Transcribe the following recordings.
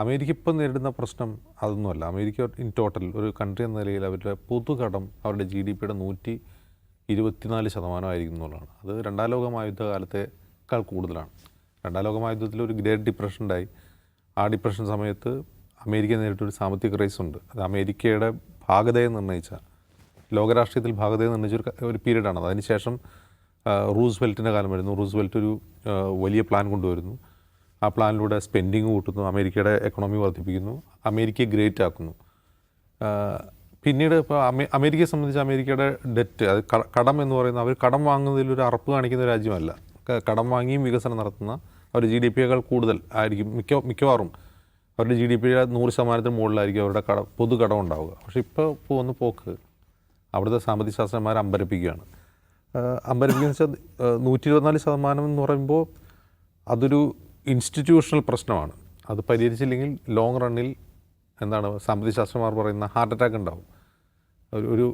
America ഇപ്പം നേരിടുന്ന പ്രശ്നം അതൊന്നുമല്ല. അമേരിക്ക ഇൻ ടോട്ടൽ ഒരു കൺട്രി എന്ന നിലയിൽ അവരുടെ പൊതുകടം അവരുടെ ജി ഡി പിയുടെ നൂറ്റി ഇരുപത്തിനാല് ശതമാനമായിരിക്കും എന്നുള്ളതാണ്. അത് രണ്ടാം ലോക മഹായുദ്ധകാലത്തേക്കാൾ കൂടുതലാണ്. രണ്ടാം ലോക മഹായുദ്ധത്തിൽ ഒരു ഗ്രേറ്റ് ഡിപ്രഷൻ ഉണ്ടായി. ആ ഡിപ്രഷൻ സമയത്ത് അമേരിക്ക നേരിട്ടൊരു സാമ്പത്തിക ക്രൈസ് ഉണ്ട്. അത് അമേരിക്കയുടെ ഭാഗതയെ നിർണയിച്ച ലോകരാഷ്ട്രീയത്തിൽ ഭാഗതയെ നിർണയിച്ച ഒരു ഒരു പീരീഡാണ് അത് അതിനുശേഷം റൂസ്വെൽറ്റിന്റെ കാലം വരുന്നു. റൂസ്വെൽറ്റ് ഒരു വലിയ പ്ലാൻ കൊണ്ടുവരുന്നു. ആ പ്ലാനിലൂടെ സ്പെൻഡിങ് കൂട്ടുന്നു അമേരിക്കയുടെ എക്കണോമി വർദ്ധിപ്പിക്കുന്നു അമേരിക്കയെ ഗ്രേറ്റ് ആക്കുന്നു. പിന്നീട് ഇപ്പോൾ അമേ അമേരിക്കയെ സംബന്ധിച്ച് അമേരിക്കയുടെ ഡെറ്റ് അത് കടം എന്ന് പറയുന്ന അവർ കടം വാങ്ങുന്നതിൽ ഒരു അറപ്പ് കാണിക്കുന്ന രാജ്യമല്ല. കടം വാങ്ങിയും വികസനം നടത്തുന്ന അവർ ജി ഡി പിയേക്കാൾ കൂടുതൽ ആയിരിക്കും മിക്ക മിക്കവാറും അവരുടെ ജി ഡി പിയുടെ നൂറ് ശതമാനത്തിന് മുകളിലായിരിക്കും അവരുടെ കട പൊതു കടം ഉണ്ടാവുക. പക്ഷേ ഇപ്പോൾ പോകുന്ന പോക്ക് അവിടുത്തെ സാമ്പത്തിക ശാസ്ത്രന്മാർ അമ്പരപ്പിക്കുകയാണ്. അമ്പരപ്പിക്കുക അമ്പരപ്പിക്കുന്ന വെച്ചാൽ നൂറ്റി ഇരുപത്തിനാല് ശതമാനം എന്ന് പറയുമ്പോൾ അതൊരു ഇൻസ്റ്റിറ്റ്യൂഷണൽ പ്രശ്നമാണ്. അത് പരിഹരിച്ചില്ലെങ്കിൽ ലോങ് റണ്ണിൽ എന്താണ് സാമ്പത്തിക ശാസ്ത്രന്മാർ പറയുന്ന ഹാർട്ട് അറ്റാക്ക് ഉണ്ടാവും. ഒരു ഒരു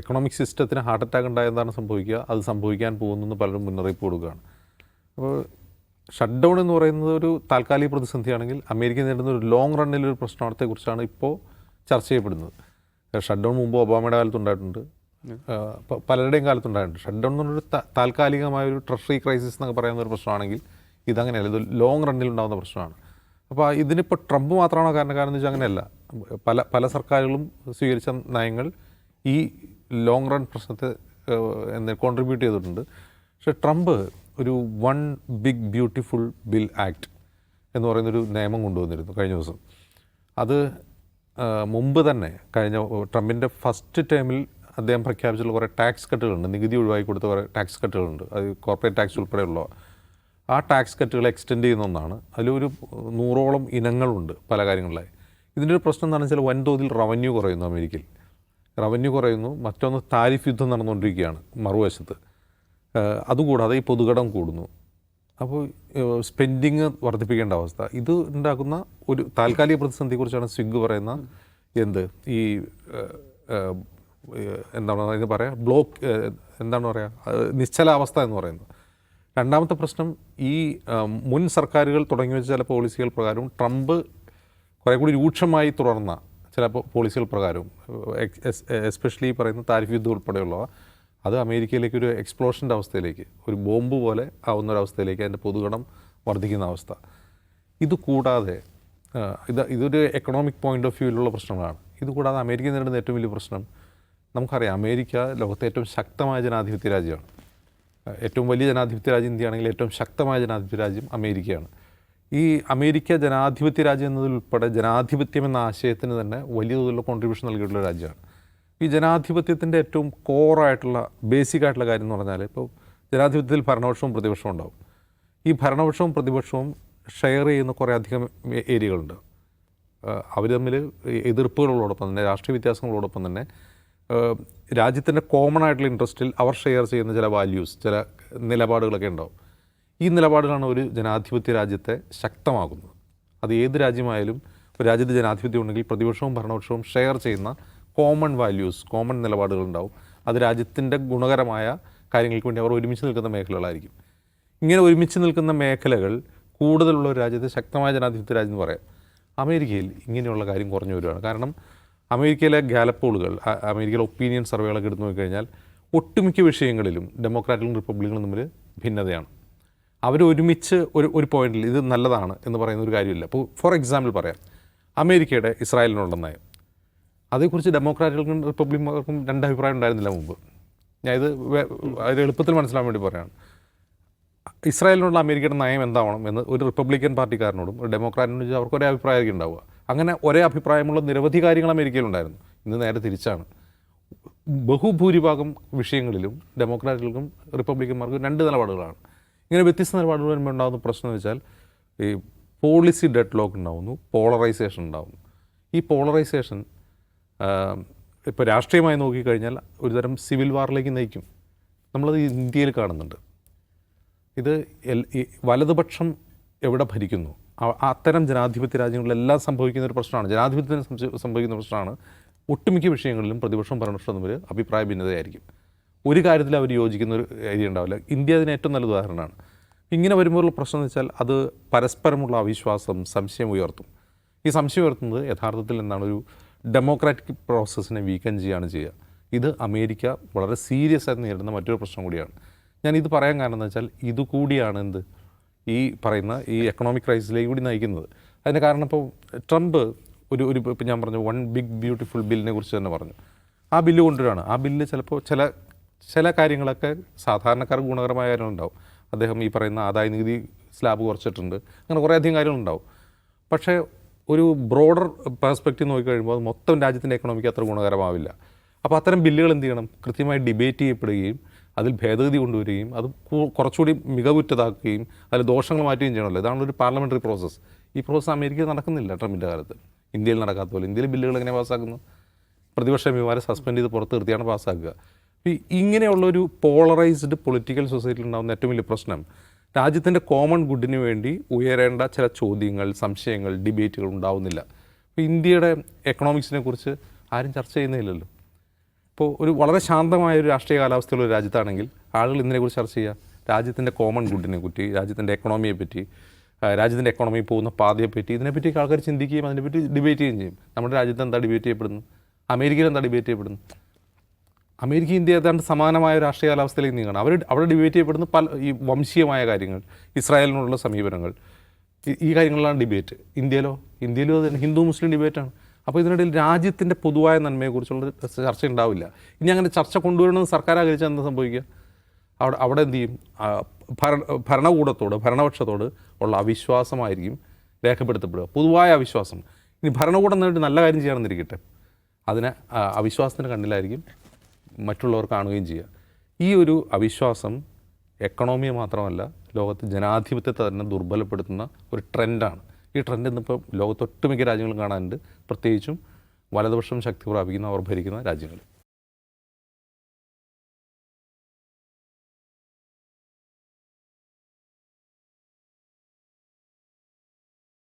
എക്കണോമിക് സിസ്റ്റത്തിന് ഹാർട്ട് അറ്റാക്ക് ഉണ്ടായതാണ് എന്താണ് സംഭവിക്കുക? അത് സംഭവിക്കാൻ പോകുന്നു എന്ന് പലരും മുന്നറിയിപ്പ് കൊടുക്കുകയാണ്. അപ്പോൾ ഷട്ട് ഡൗൺ എന്ന് പറയുന്നത് ഒരു താൽക്കാലിക പ്രതിസന്ധിയാണെങ്കിൽ അമേരിക്ക നേരിടുന്ന ഒരു ലോങ് റണ്ണിലൊരു പ്രശ്നത്തെക്കുറിച്ചാണ് ഇപ്പോൾ ചർച്ച ചെയ്യപ്പെടുന്നത്. ഷട്ട് ഡൗൺ മുമ്പ് ഒബാമയുടെ കാലത്തുണ്ടായിട്ടുണ്ട് പലരുടെയും കാലത്തുണ്ടായിട്ടുണ്ട് ഷട്ട് ഡൗൺ എന്ന് പറഞ്ഞൊരു താൽക്കാലികമായ ഒരു ട്രഷറി ക്രൈസിസ് എന്നൊക്കെ പറയുന്ന ഒരു പ്രശ്നമാണെങ്കിൽ ഇതങ്ങനെയല്ല ഇത് ലോങ് റണ്ണിൽ ഉണ്ടാകുന്ന പ്രശ്നമാണ്. അപ്പോൾ ഇതിനിപ്പോൾ ട്രംപ് മാത്രമാണോ കാരണം? കാരണം എന്ന് വെച്ചാൽ അങ്ങനെയല്ല. പല പല സർക്കാരുകളും സ്വീകരിച്ച നയങ്ങൾ ഈ ലോങ് റൺ പ്രശ്നത്തെ എന്ന് കോൺട്രിബ്യൂട്ട് ചെയ്തിട്ടുണ്ട്. പക്ഷേ ട്രംപ് ഒരു one big beautiful bill act എന്ന് പറയുന്നൊരു നിയമം കൊണ്ടുവന്നിരുന്നു കഴിഞ്ഞ ദിവസം. അത് മുമ്പ് തന്നെ കഴിഞ്ഞ ട്രംപിന്റെ ഫസ്റ്റ് ടൈമിൽ അദ്ദേഹം പ്രഖ്യാപിച്ചിട്ടുള്ള കുറേ ടാക്സ് കട്ടുകളുണ്ട് നികുതി ഒഴിവാക്കി കൊടുത്ത കുറേ ടാക്സ് കട്ടുകളുണ്ട് അത് കോർപ്പറേറ്റ് ടാക്സ് ഉൾപ്പെടെയുള്ള ആ ടാക്സ് കട്ടുകൾ എക്സ്റ്റെൻഡ് ചെയ്യുന്ന ഒന്നാണ്. അതിലൊരു നൂറോളം ഇനങ്ങളുണ്ട് പല കാര്യങ്ങളിലായി. ഇതിന്റെ ഒരു പ്രശ്നം എന്താണെന്ന് വെച്ചാൽ വൻതോതിൽ റവന്യൂ കുറയുന്നു അമേരിക്കയിൽ. റവന്യൂ കുറയുന്നു. മറ്റൊന്ന് താരിഫ് യുദ്ധം നടന്നുകൊണ്ടിരിക്കുകയാണ് മറുവശത്ത്. അതുകൂടാതെ ഈ പൊതുകടം കൂടുന്നു. അപ്പോൾ സ്പെൻഡിങ് വർദ്ധിപ്പിക്കേണ്ട അവസ്ഥ. ഇത് ഉണ്ടാക്കുന്ന ഒരു താൽക്കാലിക പ്രതിസന്ധിയെക്കുറിച്ചാണ് സ്വിഗ് പറയുന്ന എന്ത്? ഈ എന്താണ് അതിന് പറയുക ബ്ലോക്ക് എന്താണ് പറയുക? നിശ്ചലാവസ്ഥ എന്ന് പറയുന്നത്. രണ്ടാമത്തെ പ്രശ്നം ഈ മുൻ സർക്കാരുകൾ തുടങ്ങി വെച്ച ചില പോളിസികൾ പ്രകാരവും ട്രംപ് കുറേ കൂടി രൂക്ഷമായി തുടർന്ന ചില പോളിസികൾ പ്രകാരവും എസ്പെഷ്യലി പറയുന്ന താരിഫ് യുദ്ധം ഉൾപ്പെടെയുള്ളവ അത് അമേരിക്കയിലേക്ക് ഒരു എക്സ്പ്ലോഷന്റെ അവസ്ഥയിലേക്ക് ഒരു ബോംബ് പോലെ ആവുന്ന ഒരു അവസ്ഥയിലേക്ക് അതിന്റെ പൊതുഗണം വർദ്ധിക്കുന്ന അവസ്ഥ. ഇത് കൂടാതെ ഇത് ഇതൊരു എക്കണോമിക് പോയിന്റ് ഓഫ് വ്യൂവിലുള്ള പ്രശ്നങ്ങളാണ്. ഇത് കൂടാതെ അമേരിക്ക നേരിടുന്ന ഏറ്റവും വലിയ പ്രശ്നം നമുക്കറിയാം അമേരിക്ക ലോകത്തെ ഏറ്റവും ശക്തമായ ജനാധിപത്യ രാജ്യമാണ്. ഏറ്റവും വലിയ ജനാധിപത്യ രാജ്യം ഇന്ത്യയാണെങ്കിൽ ഏറ്റവും ശക്തമായ ജനാധിപത്യ രാജ്യം അമേരിക്കയാണ്. ഈ അമേരിക്ക ജനാധിപത്യ രാജ്യം എന്നതിലുൾപ്പെടെ ജനാധിപത്യം എന്ന ആശയത്തിന് തന്നെ വലിയ തോതിലുള്ള കോൺട്രിബ്യൂഷൻ നൽകിയിട്ടുള്ള രാജ്യമാണ്. ഈ ജനാധിപത്യത്തിന്റെ ഏറ്റവും കോറായിട്ടുള്ള ബേസിക് ആയിട്ടുള്ള കാര്യം എന്ന് പറഞ്ഞാൽ ഇപ്പോൾ ജനാധിപത്യത്തിൽ ഭരണപക്ഷവും പ്രതിപക്ഷവും ഉണ്ടാവും. ഈ ഭരണപക്ഷവും പ്രതിപക്ഷവും ഷെയർ ചെയ്യുന്ന കുറേ അധികം ഏരിയകളുണ്ട്. അവർ തമ്മിൽ എതിർപ്പുകളോടൊപ്പം തന്നെ രാഷ്ട്രീയ വ്യത്യാസങ്ങളോടൊപ്പം തന്നെ രാജ്യത്തിന്റെ കോമൺ ആയിട്ടുള്ള ഇൻട്രസ്റ്റിൽ അവർ ഷെയർ ചെയ്യുന്ന ചില വാല്യൂസ് ചില നിലപാടുകളൊക്കെ ഉണ്ടാവും. ഈ നിലപാടുകളാണ് ഒരു ജനാധിപത്യ രാജ്യത്തെ ശക്തമാകുന്നത്. അത് ഏത് രാജ്യമായാലും ഒരു രാജ്യത്ത് ജനാധിപത്യം ഉണ്ടെങ്കിൽ പ്രതിപക്ഷവും ഭരണപക്ഷവും ഷെയർ ചെയ്യുന്ന കോമൺ വാല്യൂസ് കോമൺ നിലപാടുകൾ ഉണ്ടാവും. അത് രാജ്യത്തിന്റെ ഗുണകരമായ കാര്യങ്ങൾക്ക് വേണ്ടി അവർ ഒരുമിച്ച് നിൽക്കുന്ന മേഖലകളായിരിക്കും. ഇങ്ങനെ ഒരുമിച്ച് നിൽക്കുന്ന മേഖലകൾ കൂടുതലുള്ള ഒരു രാജ്യത്തെ ശക്തമായ ജനാധിപത്യ രാജ്യം എന്ന് പറയാം. അമേരിക്കയിൽ ഇങ്ങനെയുള്ള കാര്യം കുറഞ്ഞു വരികയാണ് കാരണം അമേരിക്കയിലെ ഗാലപ്പോളുകൾ അമേരിക്കയിലെ ഒപ്പീനിയൻ സർവേകളൊക്കെ എടുത്തു നോക്കിക്കഴിഞ്ഞാൽ ഒട്ടുമിക്ക വിഷയങ്ങളിലും ഡെമോക്രാറ്റുകളും റിപ്പബ്ലിക്കുകളും തമ്മിൽ ഭിന്നതയാണ്. അവർ ഒരുമിച്ച് ഒരു ഒരു പോയിന്റിൽ ഇത് നല്ലതാണ് എന്ന് പറയുന്ന ഒരു കാര്യമില്ല. അപ്പോൾ ഫോർ എക്സാമ്പിൾ പറയാം. അമേരിക്കയുടെ ഇസ്രായേലിനുള്ള നയം. അതേക്കുറിച്ച് ഡെമോക്രാറ്റുകൾക്കും റിപ്പബ്ലിക്കും രണ്ട് അഭിപ്രായം ഉണ്ടായിരുന്നില്ല മുമ്പ്. ഞാൻ ഇത് അതിൽ അത് എളുപ്പത്തിൽ മനസ്സിലാൻ വേണ്ടി പറയാണ്. ഇസ്രായേലിനുള്ള അമേരിക്കയുടെ നയം എന്താവണം എന്ന് ഒരു റിപ്പബ്ലിക്കൻ പാർട്ടിക്കാരനോടും ഒരു ഡെമോക്രാറ്റിനോടും അവർക്ക് ഒരേ അഭിപ്രായമായിരിക്കും ഉണ്ടാവുക. അങ്ങനെ ഒരേ അഭിപ്രായമുള്ള നിരവധി കാര്യങ്ങൾ അമേരിക്കയിലുണ്ടായിരുന്നു. ഇന്ന് നേരെ തിരിച്ചാണ്. ബഹുഭൂരിഭാഗം വിഷയങ്ങളിലും ഡെമോക്രാറ്റുകൾക്കും റിപ്പബ്ലിക്കന്മാർക്കും രണ്ട് നിലപാടുകളാണ്. ഇങ്ങനെ വ്യത്യസ്ത നിലപാടുകൾ വരുമ്പോൾ ഉണ്ടാകുന്ന പ്രശ്നം എന്ന് വെച്ചാൽ ഈ പോളിസി ഡെഡ് ലോക്ക് ഉണ്ടാകുന്നു പോളറൈസേഷൻ ഉണ്ടാകുന്നു ഈ പോളറൈസേഷൻ ഇപ്പോൾ രാഷ്ട്രീയമായി നോക്കിക്കഴിഞ്ഞാൽ ഒരുതരം സിവിൽ വാറിലേക്ക് നയിക്കും. നമ്മളത് ഇന്ത്യയിൽ കാണുന്നുണ്ട്. ഇത് വലതുപക്ഷം എവിടെ ഭരിക്കുന്നു? അത്തരം ജനാധിപത്യ രാജ്യങ്ങളിൽ രാജ്യങ്ങളിലെല്ലാം സംഭവിക്കുന്ന ഒരു പ്രശ്നമാണ്. ജനാധിപത്യത്തിന് സംഭവിക്കുന്ന പ്രശ്നമാണ് ഒട്ടുമിക്ക വിഷയങ്ങളിലും പ്രതിപക്ഷം ഭരണപക്ഷം തമ്മിൽ അഭിപ്രായ ഭിന്നതയായിരിക്കും. ഒരു കാര്യത്തിൽ അവർ യോജിക്കുന്ന ഒരു ഏരിയ ഉണ്ടാവില്ല. ഇന്ത്യ അതിന് ഏറ്റവും നല്ല ഉദാഹരണമാണ്. ഇങ്ങനെ വരുമ്പോഴുള്ള പ്രശ്നം എന്ന് വെച്ചാൽ അത് പരസ്പരമുള്ള അവിശ്വാസം സംശയം ഉയർത്തും. ഈ സംശയം ഉയർത്തുന്നത് യഥാർത്ഥത്തിൽ എന്താണ്? ഒരു ഡെമോക്രാറ്റിക് പ്രോസസ്സിനെ വീക്കൻ ചെയ്യുകയാണ് ചെയ്യുക. ഇത് അമേരിക്ക വളരെ സീരിയസ് ആയി നേരിടുന്ന മറ്റൊരു പ്രശ്നം കൂടിയാണ്. ഞാൻ ഇത് പറയാൻ കാരണം എന്ന് വെച്ചാൽ ഇതുകൂടിയാണ് എന്ത്? ഈ പറയുന്ന ഈ എക്കണോമിക് ക്രൈസിലേക്ക് കൂടി നയിക്കുന്നത്. അതിന് കാരണം ഇപ്പോൾ ട്രംപ് ഒരു ഒരു ഇപ്പം ഞാൻ പറഞ്ഞു വൺ ബിഗ് ബ്യൂട്ടിഫുൾ ബില്ലിനെ കുറിച്ച് തന്നെ പറഞ്ഞു. ആ ബില്ല് കൊണ്ടുവരാണ്. ആ ബില്ല് ചിലപ്പോൾ ചില ചില കാര്യങ്ങളൊക്കെ സാധാരണക്കാർക്ക് ഗുണകരമായ കാര്യങ്ങളുണ്ടാവും. അദ്ദേഹം ഈ പറയുന്ന ആദായ നികുതി സ്ലാബ് കുറച്ചിട്ടുണ്ട്. അങ്ങനെ കുറേ അധികം കാര്യങ്ങളുണ്ടാവും. പക്ഷേ ഒരു ബ്രോഡർ പെർസ്പെക്റ്റീവ് നോക്കിക്കഴിയുമ്പോൾ അത് മൊത്തം രാജ്യത്തിന്റെ എക്കണോമിക്ക് അത്ര ഗുണകരമാവില്ല. അപ്പോൾ അത്തരം ബില്ലുകൾ എന്ത് ചെയ്യണം? കൃത്യമായി ഡിബേറ്റ് ചെയ്യപ്പെടുകയും അതിൽ ഭേദഗതി കൊണ്ടുവരികയും അത് കുറച്ചുകൂടി മികവുറ്റതാക്കുകയും അതിൽ ദോഷങ്ങൾ മാറ്റുകയും ചെയ്യണമല്ലോ. ഇതാണ് ഒരു പാർലമെന്ററി പ്രോസസ്സ്. ഈ പ്രോസസ്സ് അമേരിക്കയിൽ നടക്കുന്നില്ല ട്രംപിന്റെ കാലത്ത്. ഇന്ത്യയിൽ നടക്കാത്ത പോലെ. ഇന്ത്യയിൽ ബില്ലുകൾ എങ്ങനെ പാസ്സാക്കുന്നു? പ്രതിപക്ഷ എംപിമാരെ സസ്പെൻഡ് ചെയ്ത് പുറത്ത് നിർത്തിയാണ് പാസ്സാക്കുക. അപ്പോൾ ഇങ്ങനെയുള്ളൊരു പോളറൈസ്ഡ് പൊളിറ്റിക്കൽ സൊസൈറ്റിയിൽ ഉണ്ടാകുന്ന ഏറ്റവും വലിയ പ്രശ്നം രാജ്യത്തിന്റെ കോമൺ ഗുഡിന് വേണ്ടി ഉയരേണ്ട ചില ചോദ്യങ്ങൾ സംശയങ്ങൾ ഡിബേറ്റുകൾ ഉണ്ടാവുന്നില്ല. ഇപ്പോൾ ഇന്ത്യയുടെ എക്കണോമിക്സിനെ കുറിച്ച് ആരും ചർച്ച ചെയ്യുന്നില്ലല്ലോ ഇപ്പോൾ ഒരു വളരെ ശാന്തമായ ഒരു രാഷ്ട്രീയ കാലാവസ്ഥയുള്ള ഒരു രാജ്യത്താണെങ്കിൽ ആളുകൾ ഇതിനെക്കുറിച്ച് ചർച്ച ചെയ്യുക. രാജ്യത്തിന്റെ കോമൺ ഗുഡിനെ പറ്റി രാജ്യത്തിന്റെ എക്കണോമിയെ പറ്റി രാജ്യത്തിന്റെ എക്കണോമി പോകുന്ന പാതയെ പറ്റി ഇതിനെപ്പറ്റി ആൾക്കാർ ചിന്തിക്കുകയും അതിനെപ്പറ്റി ഡിബേറ്റ് ചെയ്യുകയും ചെയ്യും. നമ്മുടെ രാജ്യത്ത് എന്താ ഡിബേറ്റ് ചെയ്യപ്പെടുന്നു? അമേരിക്കയിൽ എന്താ ഡിബേറ്റ് ചെയ്യപ്പെടുന്നു? അമേരിക്ക ഇന്ത്യ ഏതാണ്ട് സമാനമായ രാഷ്ട്രീയ കാലാവസ്ഥയിലേക്ക് നീങ്ങണം. അവർ അവിടെ ഡിബേറ്റ് ചെയ്യപ്പെടുന്ന പല ഈ വംശീയമായ കാര്യങ്ങൾ ഇസ്രായേലിനോടുള്ള സമീപനങ്ങൾ ഈ- കാര്യങ്ങളിലാണ് ഡിബേറ്റ് ഇന്ത്യയിലോ? ഇന്ത്യയിലോ ഹിന്ദു മുസ്ലിം ഡിബേറ്റാണ് അപ്പോൾ ഇതിനിടയിൽ രാജ്യത്തിന്റെ പൊതുവായ നന്മയെക്കുറിച്ചുള്ള ചർച്ച ഉണ്ടാവില്ല ഇനി അങ്ങനെ ചർച്ച കൊണ്ടുവരണമെന്ന് സർക്കാർ ആഗ്രഹിച്ചാൽ എന്താ സംഭവിക്കുക? അവിടെ അവിടെ എന്ത് ചെയ്യും? ഭര ഭരണകൂടത്തോട് ഭരണപക്ഷത്തോട് ഉള്ള അവിശ്വാസമായിരിക്കും രേഖപ്പെടുത്തപ്പെടുക. പൊതുവായ അവിശ്വാസം. ഇനി ഭരണകൂടം നേരിട്ട് നല്ല കാര്യം ചെയ്യണമെന്നിരിക്കട്ടെ അതിനെ അവിശ്വാസത്തിന്റെ കണ്ണിലായിരിക്കും മറ്റുള്ളവർ കാണുകയും ചെയ്യുക. ഈ ഒരു അവിശ്വാസം എക്കണോമിയെ മാത്രമല്ല ലോകത്ത് ജനാധിപത്യത്തെ തന്നെ ദുർബലപ്പെടുത്തുന്ന ഒരു ട്രെൻഡാണ് ഈ ട്രെൻഡ് ഇന്നിപ്പോൾ ലോകത്തൊട്ടുമിക്ക രാജ്യങ്ങളും കാണാനുണ്ട്. പ്രത്യേകിച്ചും വലതുപക്ഷം ശക്തി പ്രാപിക്കുന്ന അവർ ഭരിക്കുന്ന രാജ്യങ്ങൾ.